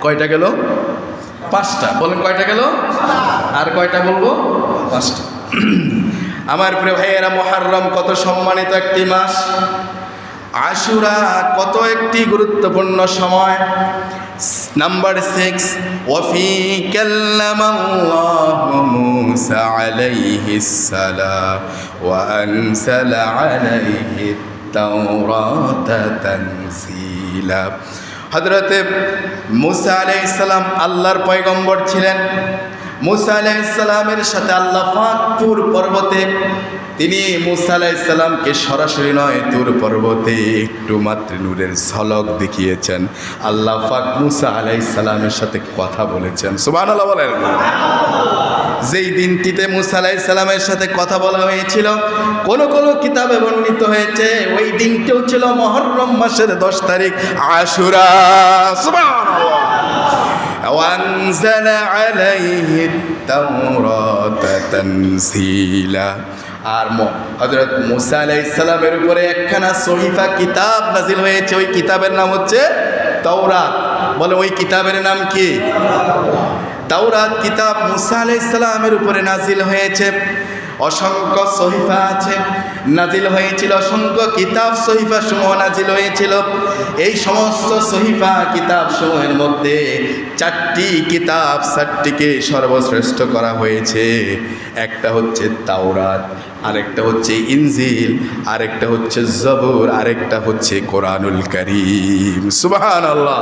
কয়টা গেল? পাঁচটা। বলেন কয়টা গেল? আর কয়টা বলব? পাঁচটা। আমার প্রিয় ভাইয়েরা, মহারম কত সম্মানিত একটি মাস। আশুরা কত একটি গুরুত্বপূর্ণ সময়। নাম্বার সিক্স, ওফি মুসা হযরতে মুসা আলি ইসলাম আল্লাহর পয়গম্বর ছিলেন। মুসা আলাইসাল্লামের সাথে আল্লাহ ফাঁকুর পর্বতে, তিনি মুসা আলাইসাল্লামকে সরাসরি নয় তুর পর্বতে একটু মাত্র নূরের ঝলক দেখিয়েছেন। আল্লাহ ফাক মুসা আলাইসাল্লামের সাথে কথা বলেছেন। সুবাহ বলেন। যেই দিনটিতে মুসা আলাইসাল্লামের সাথে কথা বলা হয়েছিল কোন কোন কিতাবে বর্ণিত হয়েছে ওই দিনটিও ছিল মহরম মাসের দশ তারিখ আশুরা সুবহানাল্লাহ وأنزل عليه التوراة تنزيلا আর হজরত মুসা আলাই ইসলামের উপরে একখানা সহিফা কিতাব নাজিল হয়েছে ওই কিতাবের নাম হচ্ছে তৌরাত বলে ওই কিতাবের নাম কি তাওরাত কিতাব মুসা আলাই ইসলামের উপরে নাজিল হয়েছে। অসংখ্য সহিফা আছে, নাজিল হয়েছিল। অসংখ্য কিতাব সহিফা সমূহ নাজিল হয়েছিল। এই সমস্ত সহিফা কিতাব সমূহের মধ্যে চারটি কিতাব চারটিকে সর্বশ্রেষ্ঠ করা হয়েছে। একটা হচ্ছে তাওরাত, আরেকটা হচ্ছে ইনজিল, আরেকটা হচ্ছে জবুর, আরেকটা হচ্ছে কোরআনুল করিম। সুবহানাল্লাহ।